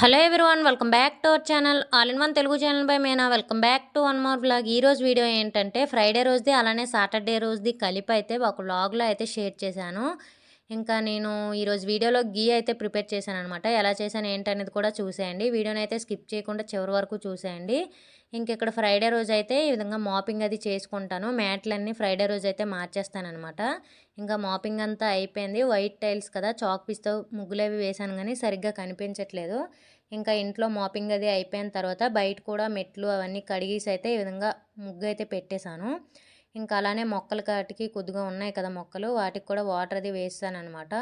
Hello everyone welcome back to our channel. All in one Telugu channel by Meena. Welcome back to one more blog ఈరోజు video ఏంటంటే Friday రోజుది అలానే Saturday రోజుది కలిపి అయితే ఒక లాగ్లో అయితే షేర్ చేశాను. ఇంకా నేను ఈరోజు వీడియోలో గీ అయితే ప్రిపేర్ చేశాను అనమాట ఎలా చేశాను ఏంటనేది కూడా చూసేయండి. వీడియోని అయితే స్కిప్ చేయకుండా చివరి వరకు చూసేయండి. ఇంక ఇక్కడ ఫ్రైడే రోజు అయితే ఈ విధంగా మాపింగ్ అది చేసుకుంటాను. మ్యాట్లన్నీ ఫ్రైడే రోజు అయితే మార్చేస్తాను అనమాట ఇంకా మాపింగ్ అంతా అయిపోయింది. వైట్ టైల్స్ కదా చాక్ పీస్తో ముగ్గులు అవి వేశాను కానీ సరిగ్గా కనిపించట్లేదు. ఇంకా ఇంట్లో మాపింగ్ అది అయిపోయిన తర్వాత బయట కూడా మెట్లు అవన్నీ కడిగేసి అయితే ఈ విధంగా ముగ్గు అయితే పెట్టేశాను. ఇంకా అలానే మొక్కల కాటికి కొద్దిగా ఉన్నాయి కదా మొక్కలు. వాటికి కూడా వాటర్ అది వేస్తాను అనమాట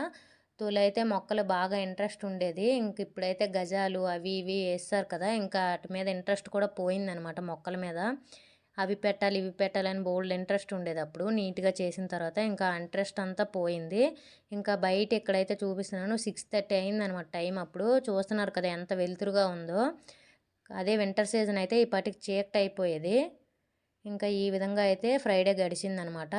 తొలైతే మొక్కలు బాగా ఇంట్రెస్ట్ ఉండేది. ఇంక ఇప్పుడైతే గజాలు అవి ఇవి వేస్తారు కదా ఇంకా వాటి మీద ఇంట్రెస్ట్ కూడా పోయిందనమాట మొక్కల మీద. అవి పెట్టాలి ఇవి పెట్టాలని బోల్డ్ ఇంట్రెస్ట్ ఉండేది అప్పుడు. నీట్గా చేసిన తర్వాత ఇంకా ఇంట్రెస్ట్ అంతా పోయింది. ఇంకా బయట ఎక్కడైతే చూపిస్తున్నాను సిక్స్ థర్టీ అయిందనమాట టైం అప్పుడు. చూస్తున్నారు కదా ఎంత వెలుతురుగా ఉందో. అదే వింటర్ సీజన్ అయితే ఈ పాటికి చీకటి అయిపోయేది. ఇంకా ఈ విధంగా అయితే ఫ్రైడే గడిచిందనమాట.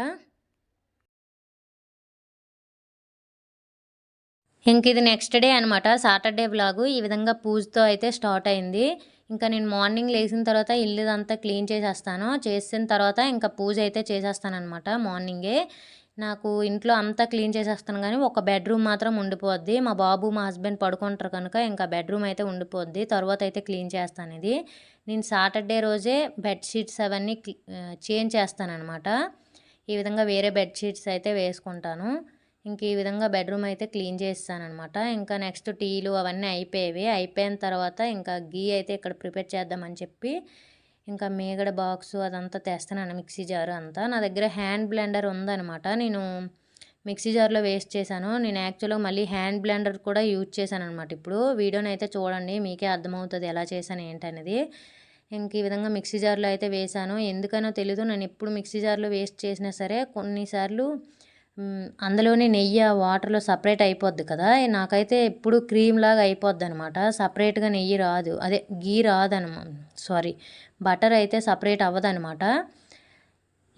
ఇంక ఇది నెక్స్ట్ డే అనమాట. సాటర్డే బ్లాగు ఈ విధంగా పూజతో అయితే స్టార్ట్ అయింది. ఇంకా నేను మార్నింగ్ లేచిన తర్వాత ఇల్లు అంతా క్లీన్ చేసేస్తాను. చేసిన తర్వాత ఇంకా పూజ అయితే చేసేస్తాను అనమాట మార్నింగే. నాకు ఇంట్లో అంతా క్లీన్ చేసేస్తాను కానీ ఒక బెడ్రూమ్ మాత్రం ఉండిపోద్ది. మా బాబు మా హస్బెండ్ పడుకుంటారు కనుక ఇంకా బెడ్రూమ్ అయితే ఉండిపోద్ది. తర్వాత అయితే క్లీన్ చేస్తాను ఇది. నేను సాటర్డే రోజే బెడ్షీట్స్ అవన్నీ చేంజ్ చేస్తానమాట ఈ విధంగా వేరే బెడ్షీట్స్ అయితే వేసుకుంటాను. ఇంక ఈ విధంగా బెడ్రూమ్ అయితే క్లీన్ చేస్తానమాట ఇంకా నెక్స్ట్ టీలు అవన్నీ అయిపోయేవి. అయిపోయిన తర్వాత ఇంకా గీ అయితే ఇక్కడ ప్రిపేర్ చేద్దామని చెప్పి ఇంకా మేగడ బాక్స్ అదంతా తెస్తాను మిక్సీ జారు అంతా. నా దగ్గర హ్యాండ్ బ్లెండర్ ఉందనమాట నేను మిక్సీ జార్లో వేస్ట్ చేశాను. నేను యాక్చువల్గా మళ్ళీ హ్యాండ్ బ్లెండర్ కూడా యూజ్ చేశాను అనమాట ఇప్పుడు. వీడియోని అయితే చూడండి మీకే అర్థమవుతుంది ఎలా చేశాను ఏంటనేది. ఇంక ఈ విధంగా మిక్సీ జార్లో అయితే వేశాను. ఎందుకనో తెలీదు. నేను ఎప్పుడు మిక్సీ జార్లో వేస్ట్ చేసినా సరే కొన్నిసార్లు అందులోనే నెయ్యి వాటర్లో సపరేట్ అయిపోద్ది కదా. నాకైతే ఎప్పుడు క్రీమ్ లాగా అయిపోద్ది అనమాట సపరేట్గా నెయ్యి రాదు. అదే గీ రాదనమాట సారీ. బటర్ అయితే సపరేట్ అవ్వదనమాట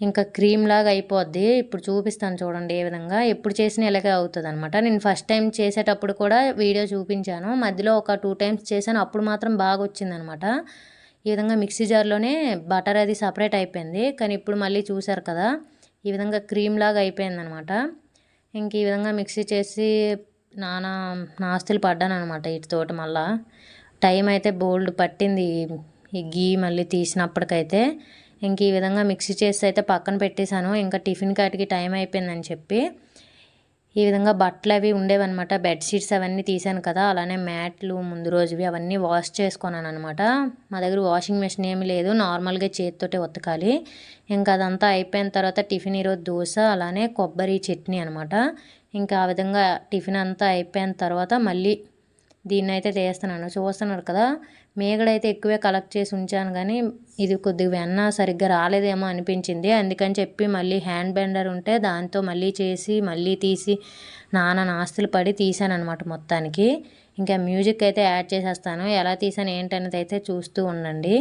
ఇంకా క్రీమ్ లాగా అయిపోద్ది. ఇప్పుడు చూపిస్తాను చూడండి ఏ విధంగా. ఎప్పుడు చేసిన ఇలాగే అవుతుంది అనమాట నేను ఫస్ట్ టైం చేసేటప్పుడు కూడా వీడియో చూపించాను. మధ్యలో ఒక టూ టైమ్స్ చేశాను. అప్పుడు మాత్రం బాగా వచ్చిందనమాట ఈ విధంగా మిక్సీ జార్లోనే బటర్ అది సపరేట్ అయిపోయింది. కానీ ఇప్పుడు మళ్ళీ చూసారు కదా. ఈ విధంగా క్రీమ్ లాగా అయిపోయిందనమాట. ఇంక ఈ విధంగా మిక్సీ చేసి నానా నాస్తులు పడ్డాను అనమాట వీటితోటి మళ్ళా. టైం అయితే బోల్డ్ పట్టింది ఈ గీ మళ్ళీ తీసినప్పటికైతే. ఇంక ఈ విధంగా మిక్సీ చేసి అయితే పక్కన పెట్టేశాను. ఇంకా టిఫిన్ కాటికి టైం అయిపోయిందని చెప్పి. ఈ విధంగా బట్టలు అవి ఉండేవన్నమాట. బెడ్షీట్స్ అవన్నీ తీసాను కదా అలానే మ్యాట్లు ముందు రోజువి అవన్నీ వాష్ చేసుకున్నాను అనమాట మా దగ్గర వాషింగ్ మెషిన్ ఏమి లేదు నార్మల్గా చేతితోటే ఉతకాలి. ఇంకా అదంతా అయిపోయిన తర్వాత టిఫిన్ ఈరోజు దోశ అలానే కొబ్బరి చట్నీ అనమాట ఇంకా ఆ విధంగా టిఫిన్ అంతా అయిపోయిన తర్వాత మళ్ళీ దీన్ని అయితే తీస్తున్నాను. చూస్తున్నారు కదా మేగడైతే ఎక్కువే కలెక్ట్ చేసి ఉంచాను కానీ ఇది కొద్దిగా వెన్న సరిగ్గా రాలేదేమో అనిపించింది. అందుకని చెప్పి మళ్ళీ హ్యాండ్ బెండర్ ఉంటే దాంతో మళ్ళీ చేసి మళ్ళీ తీసి నానా నాస్తులు పడి తీసాను అనమాట మొత్తానికి. ఇంకా మ్యూజిక్ అయితే యాడ్ చేసేస్తాను. ఎలా తీసాను ఏంటనేది అయితే చూస్తూ ఉండండి.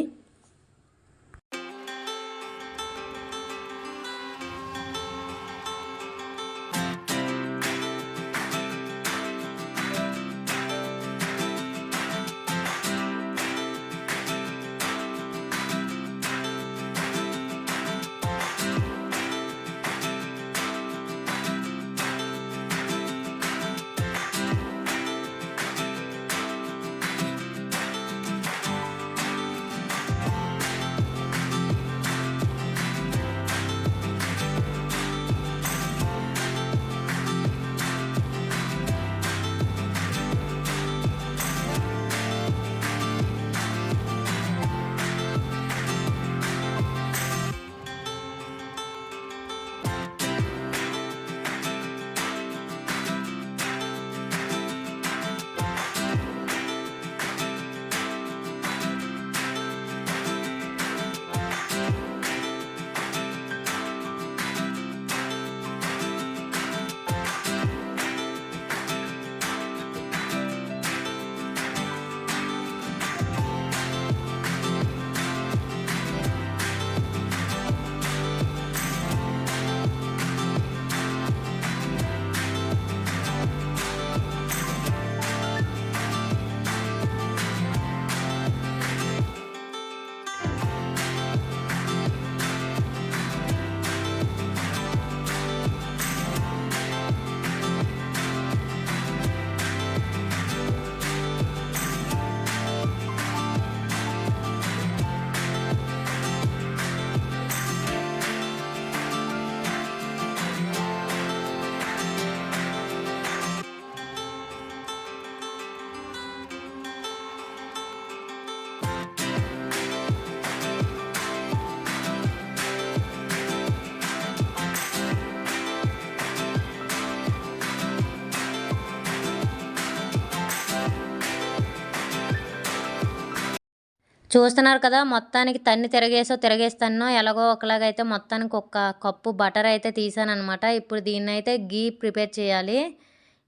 చూస్తున్నారు కదా మొత్తానికి తన్ని తిరగేసో తిరగేస్తానో ఎలాగో ఒకలాగైతే మొత్తానికి ఒక కప్పు బటర్ అయితే తీసానమాట ఇప్పుడు దీన్ని అయితే గీ ప్రిపేర్ చేయాలి.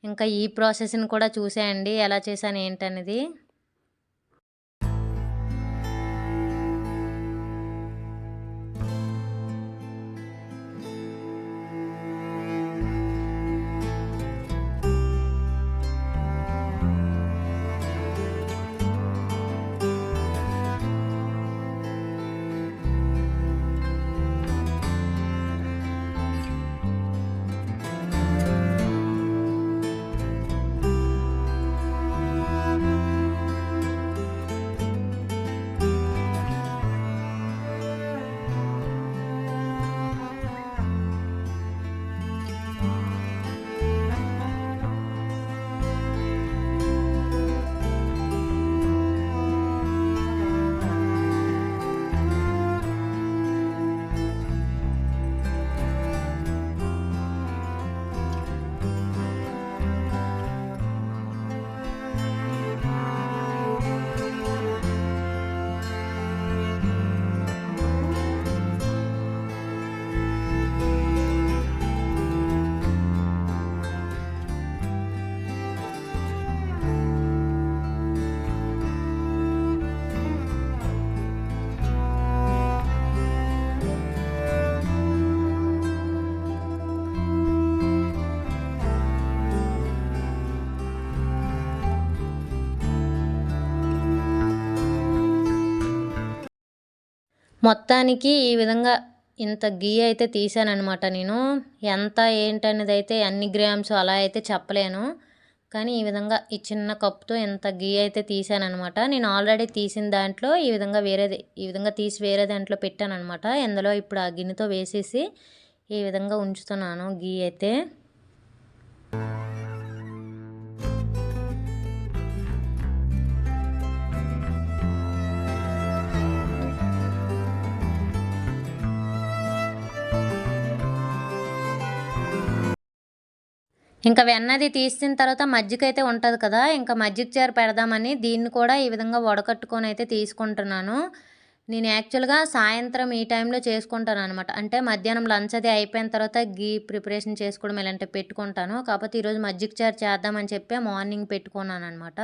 ఇంకా ఈ ప్రాసెస్ని కూడా చూసేయండి ఎలా చేశాను ఏంటనేది. మొత్తానికి ఈ విధంగా ఇంత గీ అయితే తీసానమాట నేను. ఎంత ఏంటనేది అయితే అన్ని గ్రామ్స్ అలా అయితే చెప్పలేను. కానీ ఈ విధంగా ఈ చిన్న కప్తో ఇంత గీ అయితే తీసానమాట నేను ఆల్రెడీ తీసిన దాంట్లో ఈ విధంగా వేరేది ఈ విధంగా తీసి వేరే దాంట్లో పెట్టానమాట ఇందులో ఇప్పుడు ఆ గిన్నెతో వేసేసి ఈ విధంగా ఉంచుతున్నాను గీ అయితే. ఇంకా వెన్నది తీసిన తర్వాత మజ్జిగ అయితే ఉంటుంది కదా ఇంకా మజ్జిగ చారు పెడదామని దీన్ని కూడా ఈ విధంగా వడకట్టుకొని అయితే తీసుకుంటున్నాను. నేను యాక్చువల్గా సాయంత్రం ఈ టైంలో చేసుకుంటాను అనమాట అంటే మధ్యాహ్నం లంచ్ అది అయిపోయిన తర్వాత గీ ప్రిపరేషన్ చేసుకోవడం ఇలాంటివి పెట్టుకుంటాను. కాకపోతే ఈరోజు మజ్జిగ చారు చేద్దామని చెప్పి మార్నింగ్ పెట్టుకున్నాను అనమాట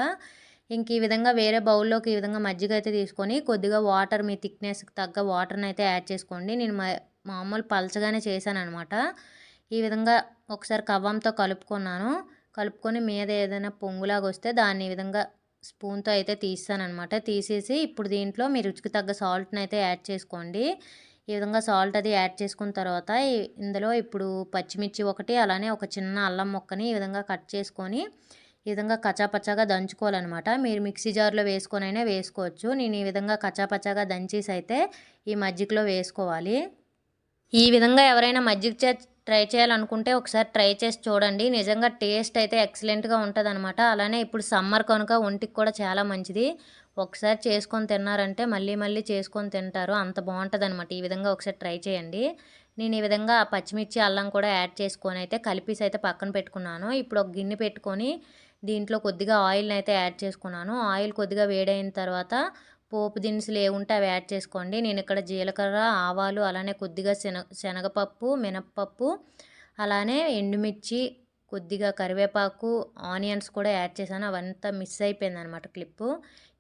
ఇంక ఈ విధంగా వేరే బౌల్లోకి ఈ విధంగా మజ్జిగ అయితే తీసుకొని కొద్దిగా వాటర్ మీ థిక్నెస్కి తగ్గ వాటర్ని అయితే యాడ్ చేసుకోండి. నేను మామూలు పలచగానే చేశాను అనమాట ఈ విధంగా ఒకసారి కవ్వంతో కలుపుకున్నాను. కలుపుకొని మీద ఏదైనా పొంగులాగా వస్తే దాన్ని ఈ విధంగా స్పూన్తో అయితే తీస్తానమాట తీసేసి ఇప్పుడు దీంట్లో మీ రుచికి తగ్గ సాల్ట్ని అయితే యాడ్ చేసుకోండి. ఈ విధంగా సాల్ట్ అది యాడ్ చేసుకున్న తర్వాత ఇందులో ఇప్పుడు పచ్చిమిర్చి ఒకటి అలానే ఒక చిన్న అల్లం ముక్కని ఈ విధంగా కట్ చేసుకొని ఈ విధంగా కచాపచ్చాగా దంచుకోవాలన్నమాట. మీరు మిక్సీ జార్లో వేసుకొని అయినా వేసుకోవచ్చు. నేను ఈ విధంగా కచాపచ్చాగా దంచేసి అయితే ఈ మజ్జిగలో వేసుకోవాలి. ఈ విధంగా ఎవరైనా మజ్జిగ ట్రై చేయాలనుకుంటే ఒకసారి ట్రై చేసి చూడండి. నిజంగా టేస్ట్ అయితే ఎక్సలెంట్గా ఉంటుంది అనమాట అలానే ఇప్పుడు సమ్మర్ కనుక ఒంటికి కూడా చాలా మంచిది. ఒకసారి చేసుకొని తిన్నారంటే మళ్ళీ మళ్ళీ చేసుకొని తింటారు. అంత బాగుంటుంది అనమాట ఈ విధంగా ఒకసారి ట్రై చేయండి. నేను ఈ విధంగా పచ్చిమిర్చి అల్లం కూడా యాడ్ చేసుకొని అయితే కలిపేసి అయితే పక్కన పెట్టుకున్నాను. ఇప్పుడు ఒక గిన్నె పెట్టుకొని దీంట్లో కొద్దిగా ఆయిల్ని అయితే యాడ్ చేసుకున్నాను. ఆయిల్ కొద్దిగా వేడైన తర్వాత పోపు దినుసులు ఏముంటే అవి యాడ్ చేసుకోండి. నేను ఇక్కడ జీలకర్ర ఆవాలు అలానే కొద్దిగా శన శనగపప్పు మినప్పప్పు అలానే ఎండుమిర్చి కొద్దిగా కరివేపాకు ఆనియన్స్ కూడా యాడ్ చేశాను. అవంతా మిస్ అయిపోయింది అనమాట క్లిప్పు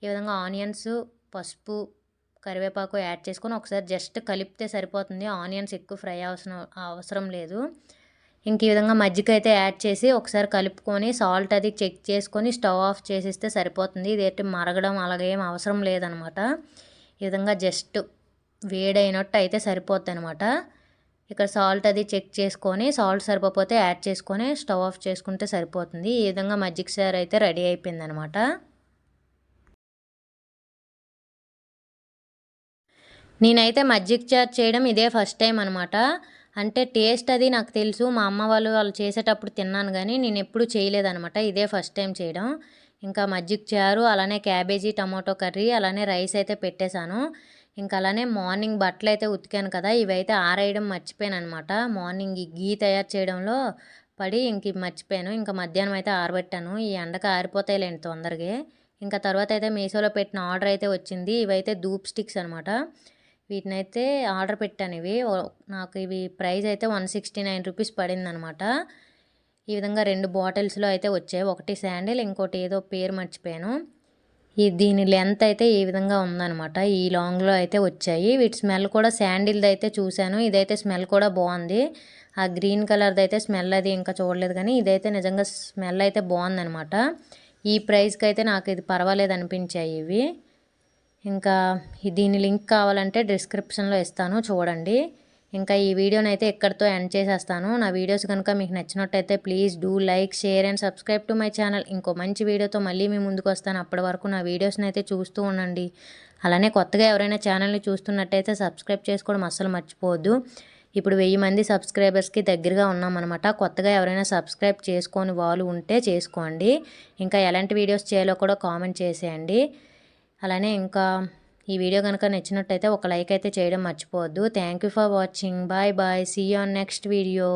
ఈ విధంగా ఆనియన్స్ పసుపు కరివేపాకు యాడ్ చేసుకొని ఒకసారి జస్ట్ కలిపితే సరిపోతుంది. ఆనియన్స్ ఎక్కువ ఫ్రై అవసరం అవసరం లేదు. ఇంక ఈ విధంగా మజ్జిగ అయితే యాడ్ చేసి ఒకసారి కలుపుకొని సాల్ట్ అది చెక్ చేసుకొని స్టవ్ ఆఫ్ చేసిస్తే సరిపోతుంది. ఇదేంటి మరగడం అలాగే ఏం అవసరం లేదనమాట. ఈ విధంగా జస్ట్ వేడైనట్టు అయితే సరిపోద్ది అనమాట ఇక్కడ సాల్ట్ అది చెక్ చేసుకొని సాల్ట్ సరిపోతే యాడ్ చేసుకొని స్టవ్ ఆఫ్ చేసుకుంటే సరిపోతుంది. ఈ విధంగా మజ్జిగ సార్ అయితే రెడీ అయిపోయిందనమాట. నేనైతే మజ్జిగ చారు చేయడం ఇదే ఫస్ట్ టైం అనమాట. అంటే టేస్ట్ అది నాకు తెలుసు. మా అమ్మ వాళ్ళు వాళ్ళు చేసేటప్పుడు తిన్నాను కానీ నేను ఎప్పుడు చేయలేదనమాట ఇదే ఫస్ట్ టైం చేయడం. ఇంకా మజ్జిగ చారు అలానే క్యాబేజీ టమాటో కర్రీ అలానే రైస్ అయితే పెట్టేశాను. ఇంకా అలానే మార్నింగ్ బట్టలు అయితే ఉతికాను కదా ఇవైతే ఆరేయడం మర్చిపోయాను అనమాట మార్నింగ్ ఈ గీ తయారు చేయడంలో పడి ఇంక మర్చిపోయాను. ఇంకా మధ్యాహ్నం అయితే ఆరబెట్టాను. ఈ ఎండకు ఆరిపోతాయిలేండి తొందరగా. ఇంకా తర్వాత అయితే మీషోలో పెట్టిన ఆర్డర్ అయితే వచ్చింది. ఇవైతే ధూప్ స్టిక్స్ అనమాట వీటినైతే ఆర్డర్ పెట్టాను ఇవి. నాకు ఇవి ప్రైస్ అయితే వన్ సిక్స్టీ నైన్ రూపీస్ పడింది అనమాట ఈ విధంగా రెండు బాటిల్స్లో అయితే వచ్చాయి. ఒకటి శాండిల్ ఇంకోటి ఏదో పేరు మర్చిపోయాను. ఈ దీని లెంత్ అయితే ఈ విధంగా ఉందనమాట. ఈ లాంగ్లో అయితే వచ్చాయి. వీటి స్మెల్ కూడా శాండిల్ది అయితే చూశాను. ఇదైతే స్మెల్ కూడా బాగుంది. ఆ గ్రీన్ కలర్ది అయితే స్మెల్ అది ఇంకా చూడలేదు కానీ ఇదైతే నిజంగా స్మెల్ అయితే బాగుందనమాట. ఈ ప్రైస్కి అయితే నాకు ఇది పర్వాలేదు అనిపించాయి ఇవి. ఇంకా దీని లింక్ కావాలంటే డిస్క్రిప్షన్లో ఇస్తాను చూడండి. ఇంకా ఈ వీడియోని అయితే ఇక్కడితో ఎండ్ చేసేస్తాను. నా వీడియోస్ కనుక మీకు నచ్చినట్టయితే please do like share and subscribe to my channel. ఇంకో మంచి వీడియోతో మళ్ళీ మీ ముందుకు వస్తాను. అప్పటి వరకు నా వీడియోస్ని అయితే చూస్తూ ఉండండి. అలానే కొత్తగా ఎవరైనా ఛానల్ని చూస్తున్నట్టయితే సబ్స్క్రైబ్ చేసుకోవడం అస్సలు మర్చిపోవద్దు. ఇప్పుడు వెయ్యి మంది సబ్స్క్రైబర్స్కి దగ్గరగా ఉన్నామన్నమాట. కొత్తగా ఎవరైనా సబ్స్క్రైబ్ చేసుకొని వాళ్ళు ఉంటే చేసుకోండి. ఇంకా ఎలాంటి వీడియోస్ చేయాలో కూడా కామెంట్ చేసేయండి. అలానే ఇంకా ఈ వీడియో కనుక నచ్చినట్టయితే ఒక లైక్ అయితే చేయడం మర్చిపోవద్దు. Thank you for watching bye bye see on next video